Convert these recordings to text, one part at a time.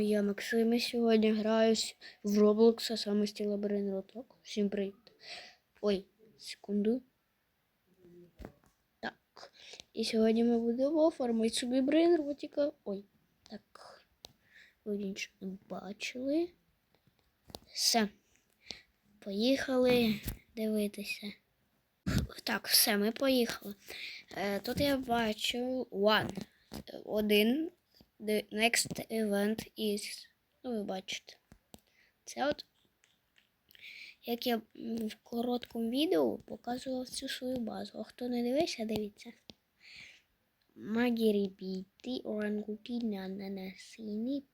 Я Максим і сьогодні граюсь в Roblox, а саме стіл Лабирин Роток. Всім привіт. Ой, секунду. Так. І сьогодні ми будемо оформити собі брейн ротика. Ой, так. Ви нічого не бачили. Все. Поїхали дивитися. Так, все, ми поїхали. Е, тут я бачу one. Один. The next event is. Ну, ви бачите. Це от. Як я в короткому відео показував цю свою базу. А хто не дивився, дивіться. Магірібіті, орангутіни, ананасіні,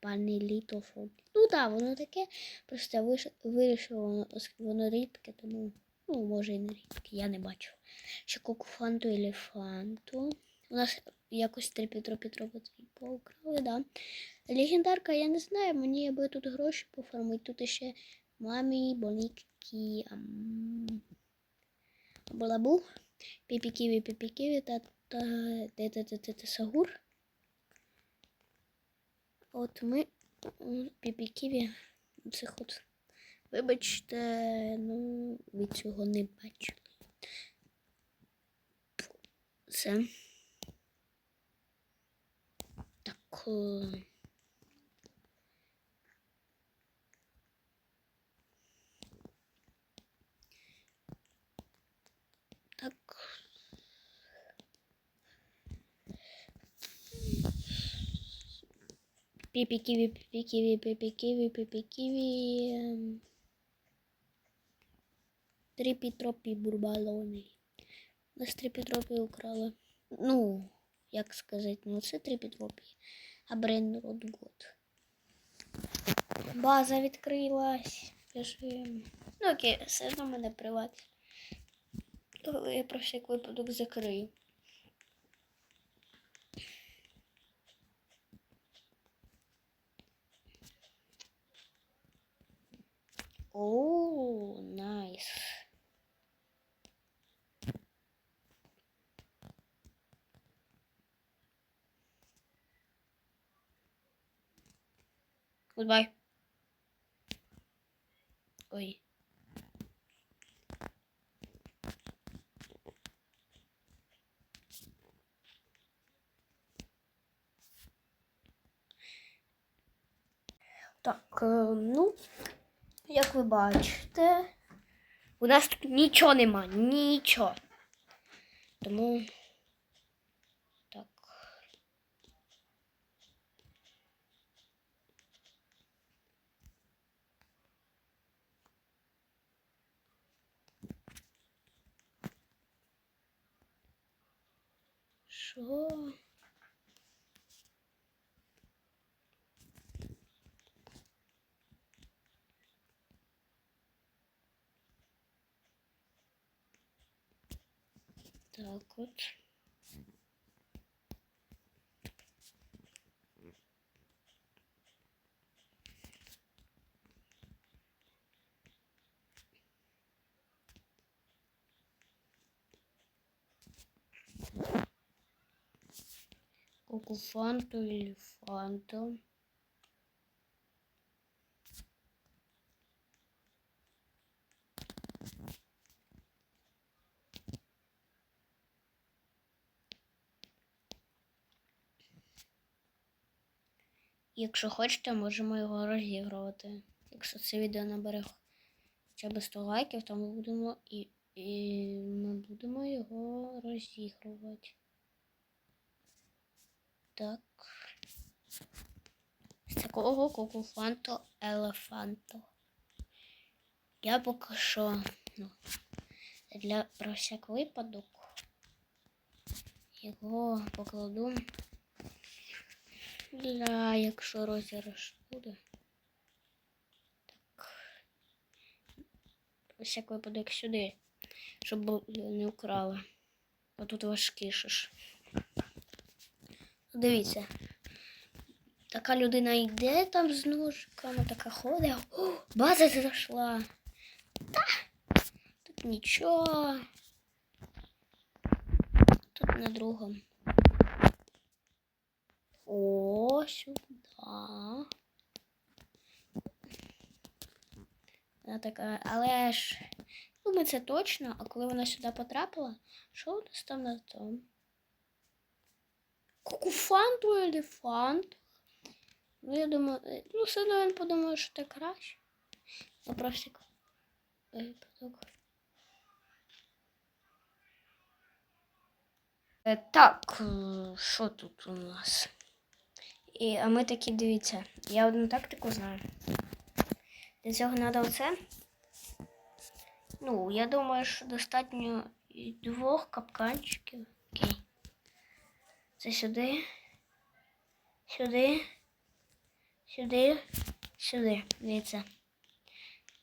панеліто фрукті. Ну так, воно таке. Просто я вирішила, воно, воно рідке, тому. Ну, може і не рідке, я не бачу. Ще кокофанту елефанту. У нас якось три Петро Петро потрібно украли, да. Легендарка, я не знаю, мені аби тут гроші поформити. Тут ще мамі, боліки, балабу, піпі-ківі, піпі-ківі, та та сагур. От ми піпі-ківі, цих от. Вибачте, ну, ви цього не бачили. Все. Так. е, Так. Піпі-ківі, піпі-ківі, піпі-ківі, піпі-ківі. ем. Тріпі-тропі бурбалони. Нас тріпі-тропі украли. Ну, як сказати, ну це тріпі-тропі. А Брен Ротгот. База відкрилась. Пишемо. Ну окей, все одно мене приват. Але я про всяк випадок закрию. О, Goodbye. Ой. Так, е, ну, як ви бачите, у нас тут нічого нема, нічого. Тому так. Що? Так от. Кукуфанту, елефанту. Якщо хочете, можемо його розігрувати. Якщо це відео набере хоча б 100 лайків, то ми будемо і, і ми будемо його розігрувати. Так. З такого кукуфанто елефанто. Я поки що ну, для про всяк випадок його покладу для якщо розіграш буде. Так. Про всяк випадок сюди, щоб не украли. А тут важкіше ж. Дивіться. Така людина йде там з ножками, така ходить. О, база зайшла. Та тут нічого. Тут на другому. О, сюди. Вона така, але ж, ну, це точно, а коли вона сюди потрапила, що у нас там на тому? Кукуфанту елефант. Ну, я думаю, е, ну, все одно він подумав, що це краще. Ну, Так, що тут у нас? І, а ми такі, дивіться, я одну тактику знаю. Для цього треба оце. Ну, я думаю, що достатньо двох капканчиків. Це сюди. Сюди. Сюди. Сюди. Дивіться.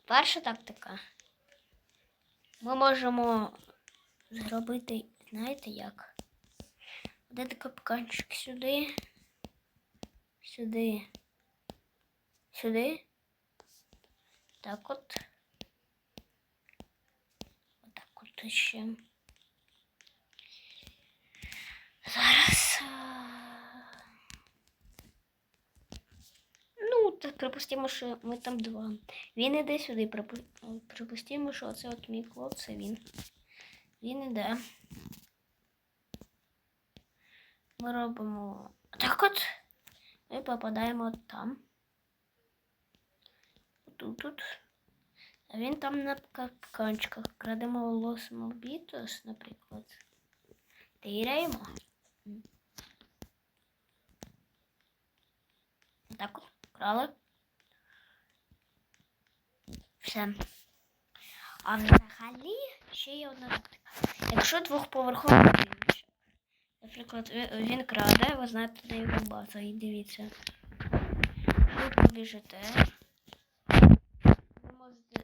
Перша тактика. Ми можемо зробити, знаєте як? Один капканчик сюди. Сюди. Сюди. Так от. Отак от ще. Зараз. а, Ну, так припустимо, що ми там два. Він іде сюди. припу- Припустимо, що це от мій клоп, це він. Він іде. Ми робимо так от. Ми попадаємо там. Тут тут. А він там на капканчиках. Крадемо Лос Мобітос, наприклад. Тиряємо. Так от, крали. Все. А взагалі ще є одна тактика. Якщо двохповерховий наприклад, він краде, ви знаєте, де його база, і дивіться. Ви побіжите. Ви можете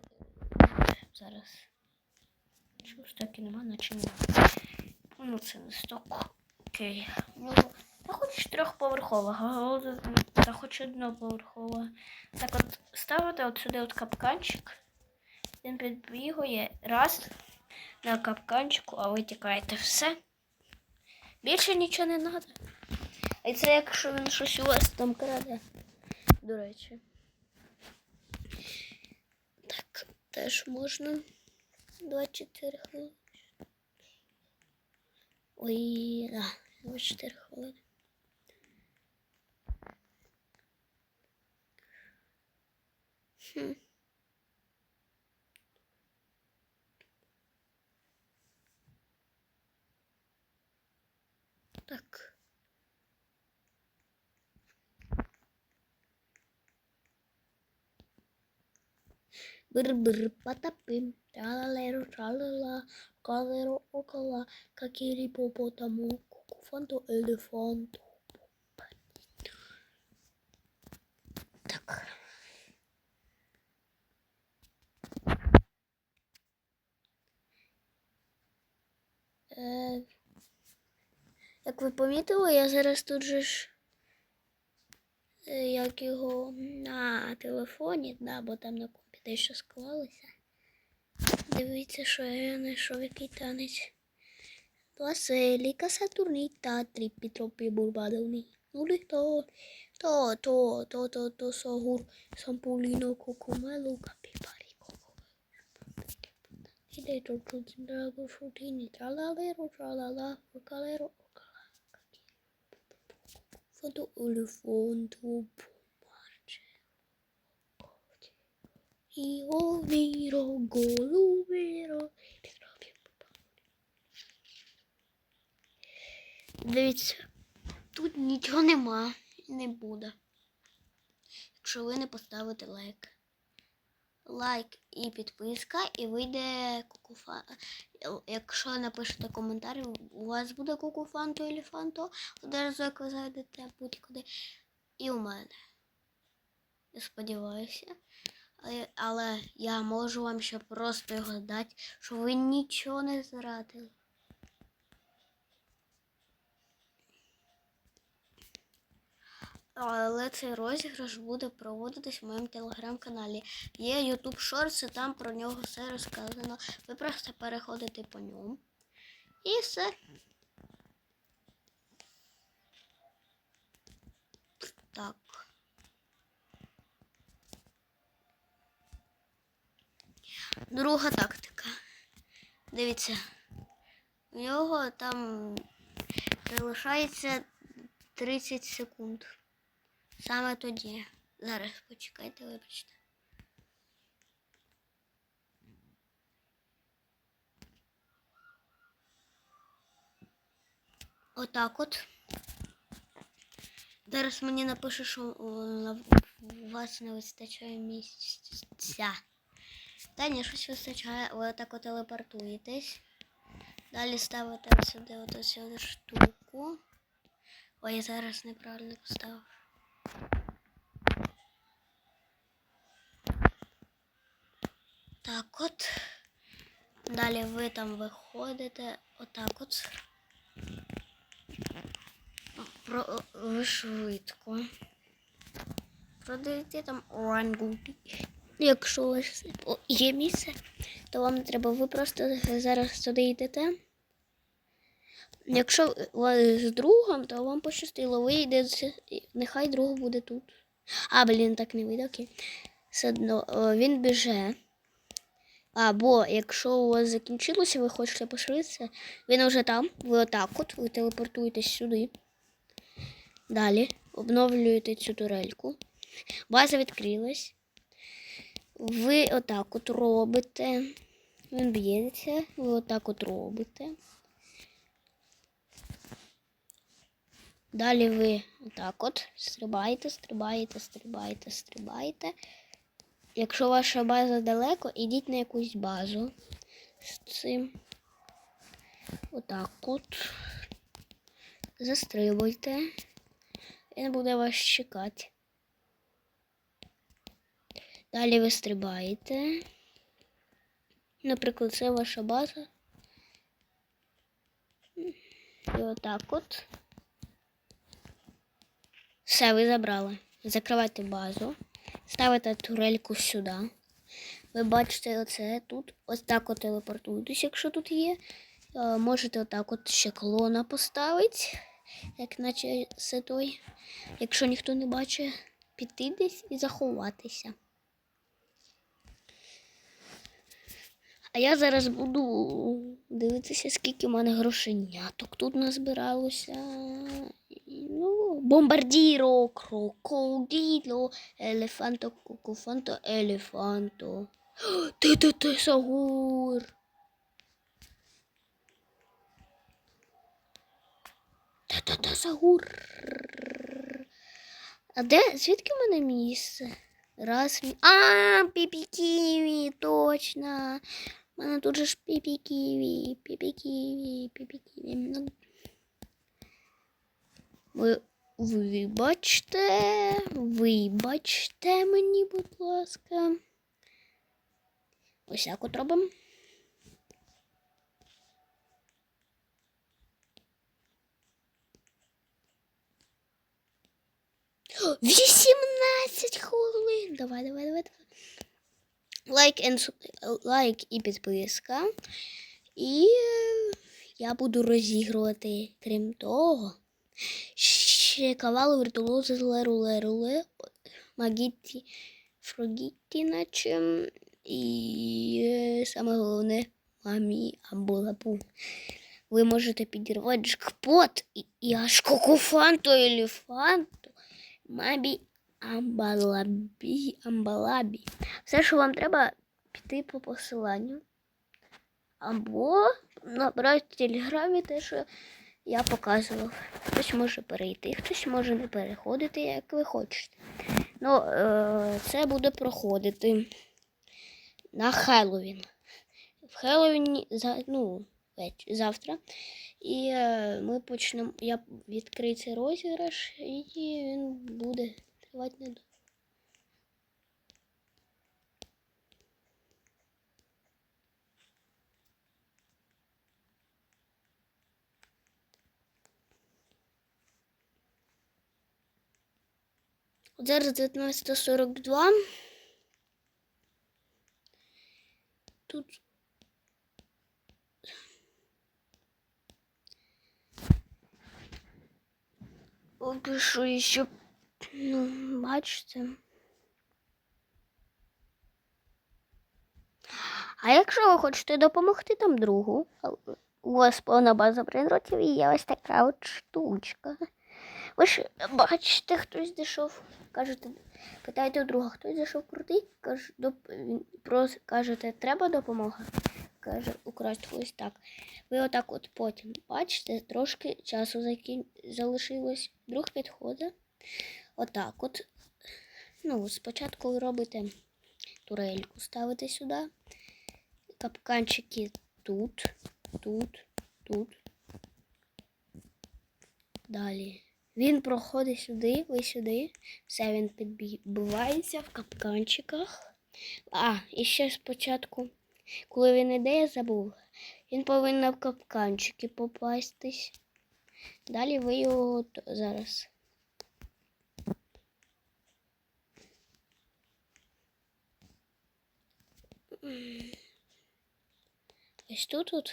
зараз. Ж так і нема, наче нема. Ну, це не сток. Окей. Ну, я хочу трьохповерхового, та хоч одноповерхового. Так от ставите от сюди от капканчик. Він підбігує раз на капканчику, а ви тікаєте все. Більше нічого не треба. А це якщо він щось у вас там краде. До речі. Так, теж можна. 24 хвилини. Ой, да, 24 хвилини. Хм. Так. Быр-быр потопым, тралалеру, тралала, калеру около, какири попотаму, кукуфанту элефанту. Як ви помітили, я зараз тут же ж е, як його на телефоні, да, бо там на компі дещо склалося. Дивіться, що я знайшов який танець. Василіка Сатурніта, тріпі тропі бурбадовні. Ну то, то, то, то, то, то, согур, сампуліно, кукумелу, капіпарі, Тут драго шутіні, тралалеро, тралала, окалеро, окала, Фото олефанту, помарче. Io viro голубіро. Дивіться, тут нічого нема і не буде. Якщо ви не поставите лайк. Лайк і підписка, і вийде кукуфа. Якщо напишете коментар, у вас буде кукуфанто елефанто, одразу як ви зайдете будь-куди. І у мене. Я сподіваюся. Але я можу вам ще просто його дати, що ви нічого не зрадили. Але цей розіграш буде проводитись в моєму телеграм-каналі. Є YouTube Shorts, і там про нього все розказано. Ви просто переходите по ньому. І все. Так. Друга тактика. Дивіться. У нього там залишається 30 секунд. Саме тоді. Зараз почекайте, вибачте. Отак от. Зараз мені напише, що у вас не вистачає місця. Та ні, щось вистачає. Ви отак от телепортуєтесь. Далі ставите сюди оту штуку. Ой, я зараз неправильно поставив. Так от. Далі ви там виходите отак от. Про, ви швидко. Продаєте там орангуті. Якщо у вас є місце, то вам треба. Ви просто зараз туди йдете. Якщо у вас з другом, то вам пощастило. Ви йдете, нехай друг буде тут. А, блін, так не вийде, окей. Все одно він біже. Або якщо у вас закінчилося, ви хочете пошвидше, він вже там, ви отак от, ви телепортуєтесь сюди. Далі обновлюєте цю турельку. База відкрилась. Ви отак от робите. Він б'ється, ви отак от робите. Далі ви отак от стрибаєте, стрибаєте, стрибаєте, стрибаєте. Якщо ваша база далеко, ідіть на якусь базу з цим. Отак от. Застрибуйте. Він буде вас чекати. Далі ви стрибаєте. Наприклад, це ваша база. І отак от. Все, ви забрали. Закривайте базу. Ставите турельку сюди. Ви бачите оце тут. Ось так от телепортуєтесь, якщо тут є. Е, Можете отак от ще колона поставити, як наче це той. Якщо ніхто не бачить, піти десь і заховатися. А я зараз буду дивитися, скільки в мене грошеняток тут назбиралося. Ну, бомбардіро, крокодило, елефанто, кукуфанто, елефанто. Ти ти ти сагур. Та та та сагур. А де? Звідки в мене місце? Раз. мі- А, піпі-ківі, точно. У мене тут же ж піпі-ківі, піпі-ківі, піпі-ківі. Ви вибачте, вибачте мені, будь ласка. Ось так от робимо. Вісімнадцять хвилин. Давай, давай, давай, давай. Лайк, су- лайк і підписка. І я буду розігрувати, крім того, ще кавали віртуози з леру леру ле, магітті, фрогітті, наче. І е, саме головне мамі або лапу. Ви можете підірвати джекпот і, і аж кокофанту елефанту. Мабі амбалабі, амбалабі. Все, що вам треба, піти по посиланню. Або набрати в телеграмі те, що я показував. Хтось може перейти, хтось може не переходити, як ви хочете. Ну, е, це буде проходити на Хеллоуін. В Хеллоуіні за, ну, завтра. І е, ми почнемо. Я відкрию цей розіграш, і він буде тривати недовго. От зараз 19.42. Тут опишу ще, ну, бачите. А якщо ви хочете допомогти там другу, у вас повна база брейнротів і є ось така от штучка. Ви ж бачите, хтось зайшов, кажете, питаєте друга, хтось зайшов крутий, каже, доп... прос... кажете, треба допомога? Каже, украсть ось так. Ви отак от потім бачите, трошки часу закін... залишилось. Друг підходить. Отак от. Ну, спочатку ви робите турельку, ставите сюди. Капканчики тут, тут, тут. Далі. Він проходить сюди, ви сюди. Все він підбивається в капканчиках. А, і ще спочатку, коли він іде, я забув. Він повинен в капканчики попастись. Далі ви його зараз. Ось тут от.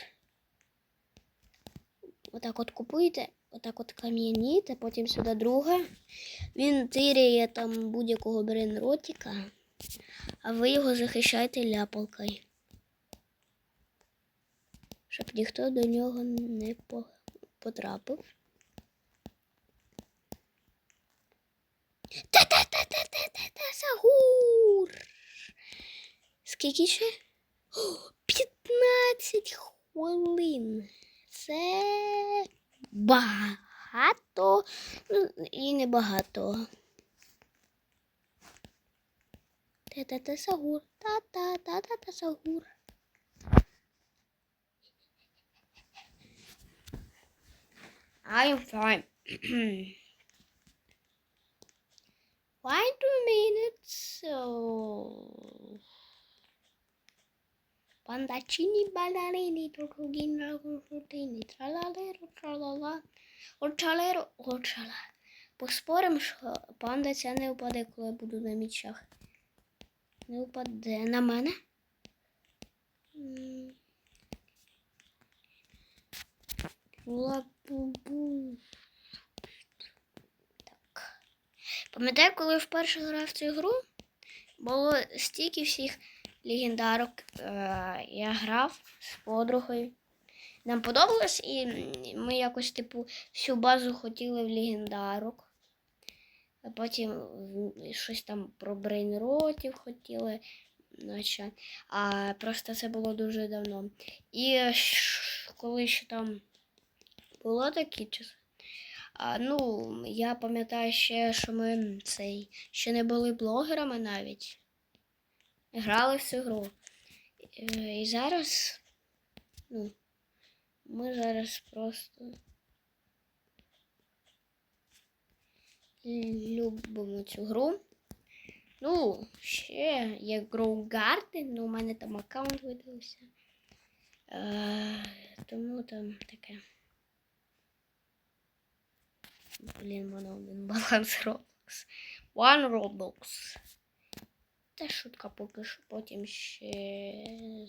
Отак от купуєте, отак от кам'яніте, потім сюди друга. Він тиряє там будь-якого брейнротика, а ви його захищаєте ляпалкою. Щоб ніхто до нього не потрапив. Та-та-та-та-та-та-та, Сагур! Скільки ще? О, 15 хвилин. Це багато ну, і небагато. Та-та-та Сагур. Та-та-та-та-та Сагур. I'm fine. Why two minutes? So... Пандачини, балерини, тургини, рутини, тралалеру, тралала, орчалеру, орчала. Поспорим, що панда ця не впаде, коли я буду на мічах. Не впаде на мене. Так. Пам'ятаю, коли вперше грав в цю гру, було стільки всіх легендарок. Е, я грав з подругою. Нам подобалось, і ми якось, типу, всю базу хотіли в легендарок. А потім щось там про брейнротів хотіли. Наче. А просто це було дуже давно. І коли ще там було такі часи. А, ну, я пам'ятаю ще, що ми цей, ще не були блогерами навіть грали в цю гру. Е, І зараз, ну, ми зараз просто любимо цю гру. Ну, ще є Grow Garden, ну у мене там аккаунт видався. Е, тому там таке. Блін, в мене один баланс Roblox. One Roblox. Це шутка поки що, потім ще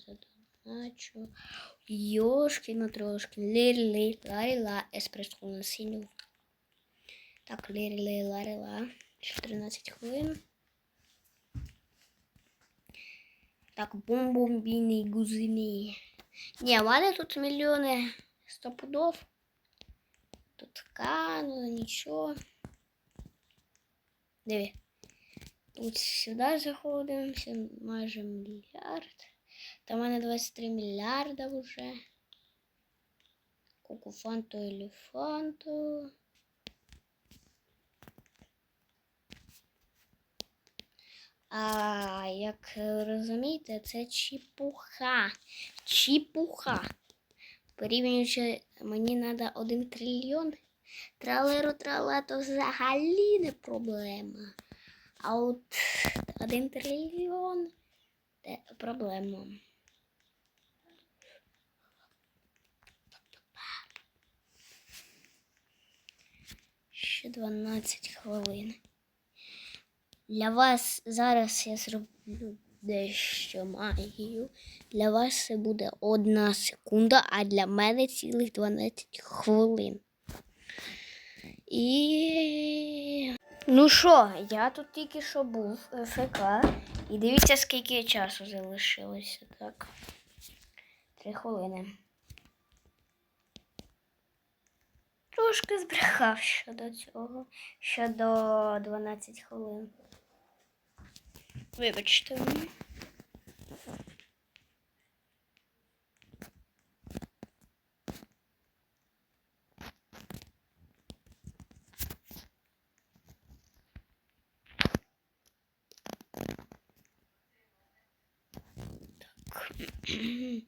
задоначу. Йошки на трошки. Лірі, ларіла, еспресо на синю. Так, лірі, ларіла. 14 хвилин. Так, бум-бум-біні, гузині. Ні, в мене тут мільйони стопудов. Тут канула, нічого. Диви. От сюди заходимося, майже мільярд. Там у мене 23 мільярда вже. Кукуфанту елефанту. А як розумієте, це чіпуха. Чіпуха. Порівнюючи, мені треба один трильйон. Тралеру трала, то взагалі не проблема. А от один трильйон це проблема. Ще 12 хвилин. Для вас зараз я зроблю дещо магію. Для вас це буде одна секунда, а для мене цілих 12 хвилин. І Ну що, я тут тільки що був ФК. І дивіться, скільки часу залишилося, так. Три хвилини. Трошки збрехав щодо цього. Щодо 12 хвилин. Вибачте. мене.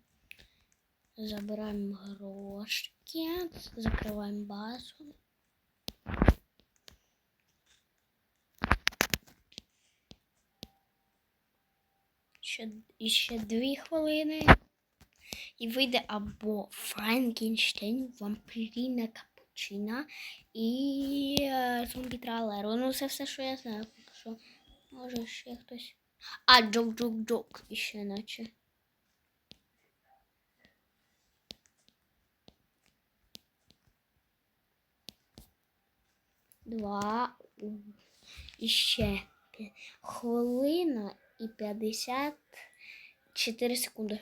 Забираем грошки, закрываем базу. Ще, ще дві хвилини. І вийде або Франкенштейн, вампіріна капучина і е, зомбі тралеро. Ну, це все, що я знаю. що. Може ще хтось. А, джок-джок-джок іще наче. Два. І ще хвилина і 54 секунди.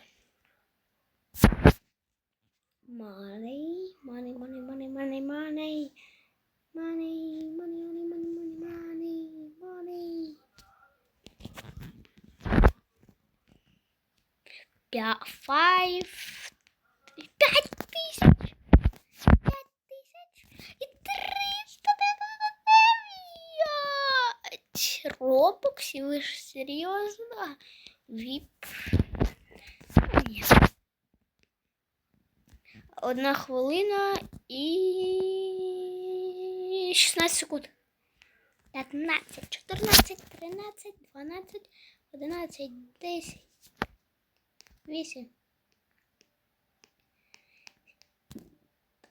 Money, money, money, money, money, money. Money, money, money, money, money, money, money. Five. П'ять тисяч. Робоксів. Ви ж серйозно? Віп. Одна хвилина і 16 секунд. 15, 14, 13, 12, 11, 10, 8,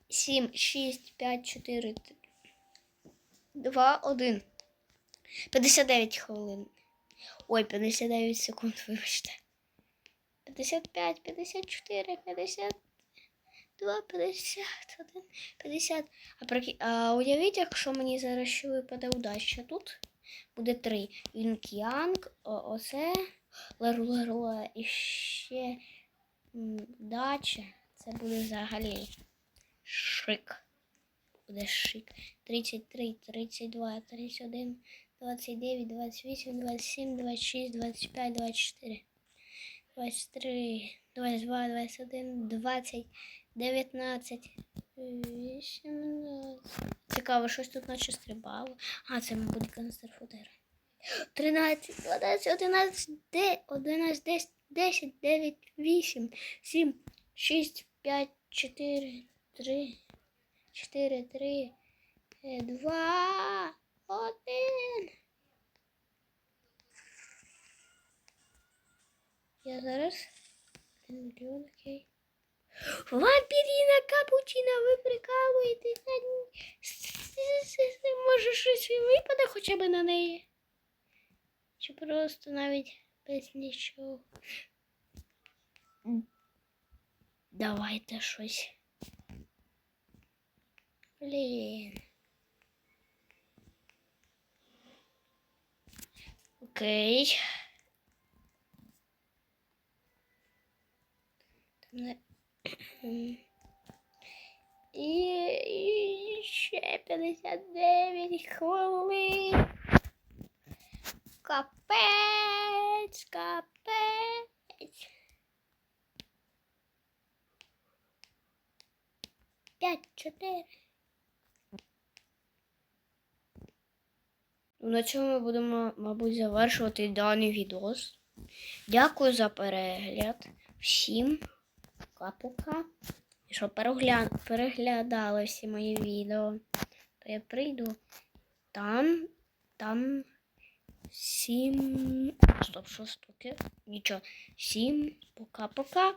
7, 6, 5, 4, 2, 1. 59 хвилин. Ой, 59 секунд, вибачте. 55, 54, 50. 2, 51, 50. А, прики... а уявіть, якщо мені зараз ще випаде удача тут. Буде 3. Вінк'янг, оце, леру і ще м, вдача. Це буде взагалі шик. Буде шик. 33, 32, 31, 29, 28, 27, 26, 25, 24. 23, 22, 21, 20, 19, 18. Цікаво, щось тут наче стрибало. А, це, мабуть, каністр футера. 13, 12, 11, 11, 10, 10, 9, 8, 7, 6, 5, 4, 3, 4, 3, 2, 1. Я зараз. Один мільйон, окей. Вампіріна капучина, ви ній. Може щось випаде хоча б на неї. Чи просто навіть без нічого. Давайте щось. Блін. Окей. І ще 59 хвилин. Капець, капець. П'ять, чотири. На цьому ми будемо, мабуть, завершувати даний відос. Дякую за перегляд. Всім пока-пока. І що перегля... переглядали всі мої відео, то я прийду там, там всім. Стоп, що стуки? Нічого. Всім пока-пока.